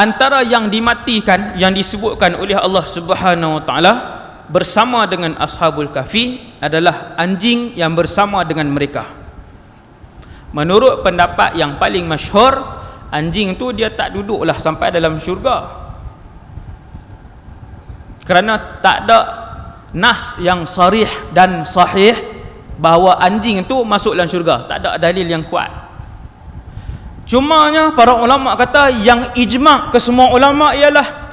antara yang dimatikan yang disebutkan oleh Allah Subhanahu wa taala bersama dengan ashabul kafi adalah anjing yang bersama dengan mereka. Menurut pendapat yang paling masyhur anjing tu dia tak duduklah sampai dalam syurga. Kerana tak ada nas yang sarih dan sahih bahawa anjing tu masuk dalam syurga. Tak ada dalil yang kuat Cumanya para ulama kata yang ijma' ke semua ulama ialah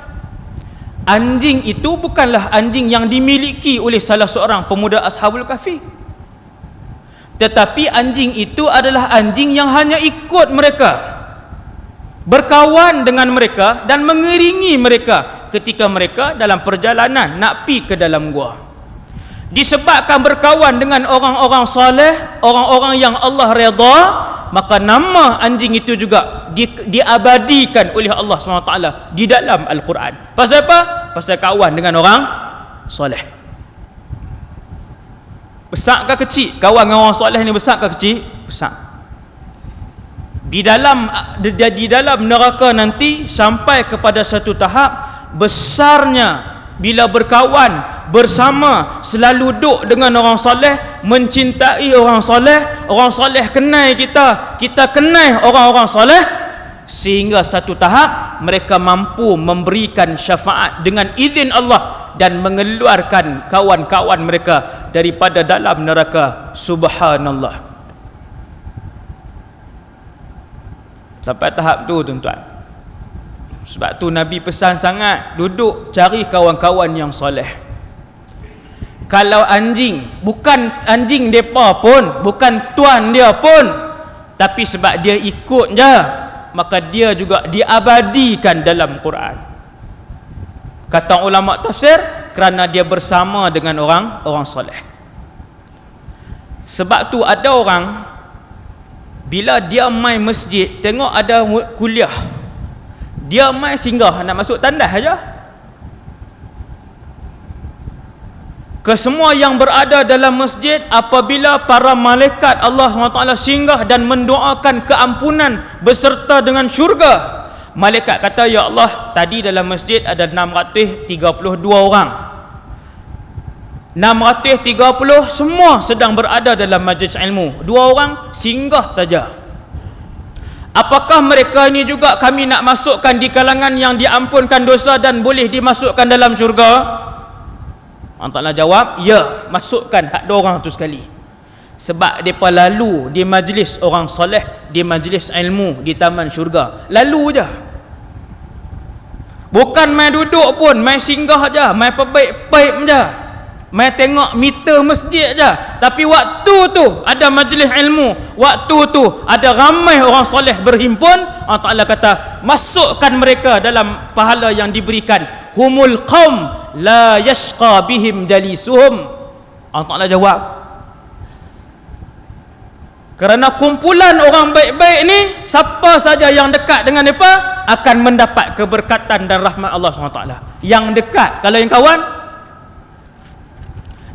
anjing itu bukanlah anjing yang dimiliki oleh salah seorang pemuda ashabul kafi. Tetapi anjing itu adalah anjing yang hanya ikut mereka. Berkawan dengan mereka dan mengiringi mereka ketika mereka dalam perjalanan nak pi ke dalam gua. Disebabkan berkawan dengan orang-orang soleh, orang-orang yang Allah redha, maka nama anjing itu juga di, diabadikan oleh Allah SWT di dalam Al-Quran pasal apa? pasal kawan dengan orang soleh besar ke kecil kawan dengan orang soleh ni besar ke kecil? besar di dalam di, dalam neraka nanti sampai kepada satu tahap besarnya bila berkawan bersama selalu duduk dengan orang soleh mencintai orang soleh. Orang soleh kenal kita kita kenal orang-orang soleh. Sehingga satu tahap mereka mampu memberikan syafaat dengan izin Allah dan mengeluarkan kawan-kawan mereka daripada dalam neraka. Subhanallah. Sampai tahap tu tuan-tuan. Sebab tu Nabi pesan sangat duduk cari kawan-kawan yang soleh kalau anjing bukan anjing depa pun bukan tuan dia pun. Tapi sebab dia ikut je maka dia juga diabadikan dalam Quran. Kata ulama tafsir kerana dia bersama dengan orang orang soleh. Sebab tu ada orang bila dia main masjid tengok ada kuliah. Dia main singgah nak masuk tandas aja Kesemua yang berada dalam masjid apabila para malaikat Allah SWT singgah dan mendoakan keampunan beserta dengan syurga. Malaikat kata, Ya Allah, tadi dalam masjid ada 632 orang. 630 semua sedang berada dalam majlis ilmu. Dua orang singgah saja. Apakah mereka ini juga kami nak masukkan di kalangan yang diampunkan dosa dan boleh dimasukkan dalam syurga? Allah Ta'ala jawab ya masukkan hak dua orang tu sekali. Sebab mereka lalu di majlis orang soleh di majlis ilmu di taman syurga. Lalu je. Bukan main duduk pun main singgah je main perbaik-baik je main tengok meter masjid je. Tapi waktu tu ada majlis ilmu. Waktu tu ada ramai orang soleh berhimpun. Allah Ta'ala kata masukkan mereka dalam pahala yang diberikan. Humul qaum la yashqa bihim jalisuhum. Allah Ta'ala jawab kerana kumpulan orang baik-baik ni siapa saja yang dekat dengan mereka akan mendapat keberkatan dan rahmat Allah SWT yang dekat kalau yang kawan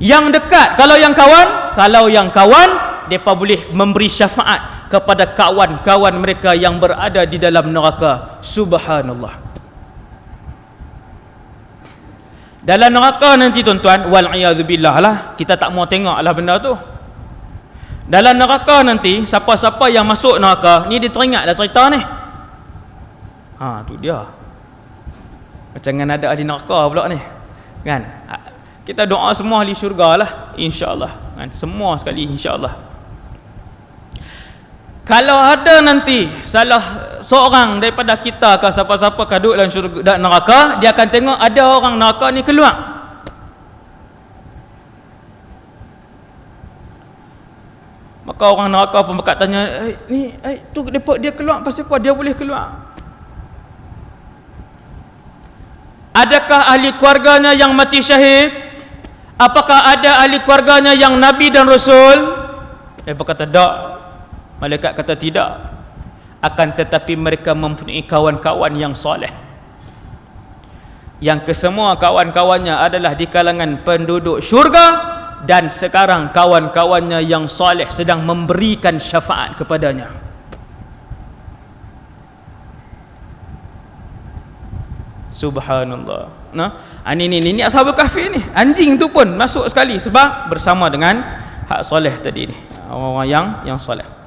yang dekat kalau yang kawan kalau yang kawan mereka boleh memberi syafaat kepada kawan-kawan mereka yang berada di dalam neraka. Subhanallah. Dalam neraka nanti tuan-tuan wal billah lah. Kita tak mau tengok lah benda tu. Dalam neraka nanti siapa-siapa yang masuk neraka ni dia teringat dah cerita ni. Ha tu dia. Macam ada ahli neraka pula ni. Kan kita doa semua ahli syurga lah insyaAllah. Kan? Semua sekali insyaAllah. Kalau ada nanti salah seorang daripada kita ke siapa-siapa ke duduk dalam syurga dan neraka dia akan tengok ada orang neraka ni keluar. Maka orang neraka pun berkat tanya eh, ni eh, tu dia, dia keluar pasal apa dia boleh keluar? Adakah ahli keluarganya yang mati syahid apakah ada ahli keluarganya yang nabi dan rasul? Dia berkata tak. Malaikat kata tidak. Akan tetapi mereka mempunyai kawan-kawan yang soleh. Yang kesemua kawan-kawannya adalah di kalangan penduduk syurga dan sekarang kawan-kawannya yang soleh sedang memberikan syafaat kepadanya subhanallah. Nah ini ni ni ashabul kahfi ni. Anjing tu pun masuk sekali sebab bersama dengan hak soleh tadi ni. Orang-orang yang yang soleh